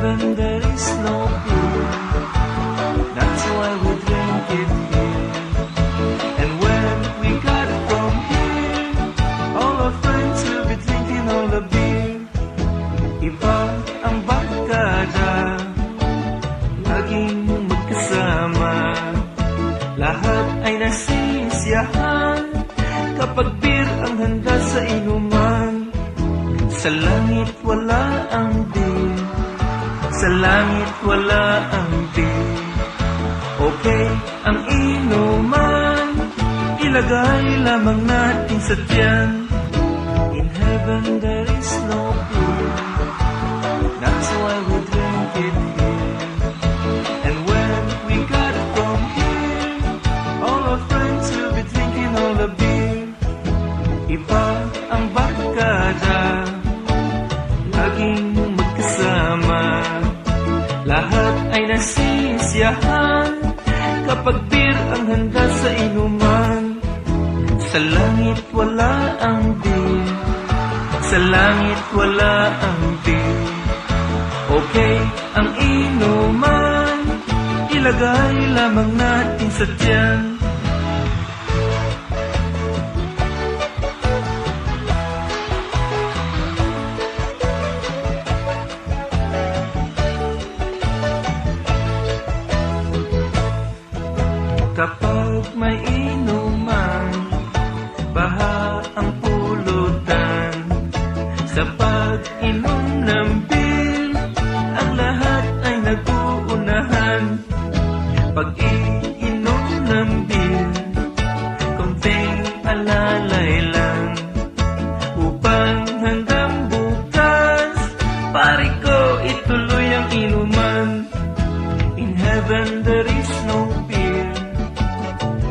heaven there is no fear. That's why we drink it here. And when we got from here, all our friends will be drinking all the beer. Iba ang barkada, laging magkasama. Lahat ay nasisiyahan kapag beer ang handa sa inuman. Sa langit wala ang beer. Sa langit wala ang din Okay ang inuman Ilagay lamang natin sa tiyan. In heaven there is no fear. That's why we drink it here. And when we got from here All our friends will be drinking all the beer. Iba ang Nasisiyahan Kapag beer ang handa sa inuman. Sa langit wala ang beer Sa langit wala ang beer Okay ang inuman Ilagay lamang natin sa tiyan Kapag may inuman Baha ang pulutan. Sa pag-inom ng beer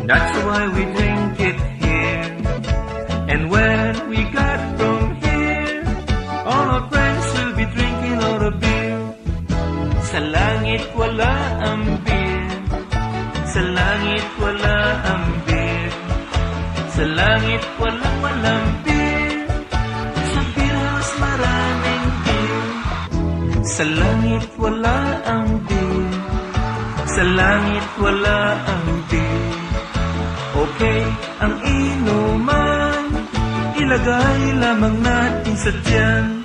That's why we drink it here. And when we got from here All our friends will be drinking all the beer. Sa langit wala ang beer. Sa wala ang beer. Sa langit walang beer. Sa beer house maraming beer. Sa langit wala ang beer. Sa wala ang beer Ilagay lamang natin sa tiyan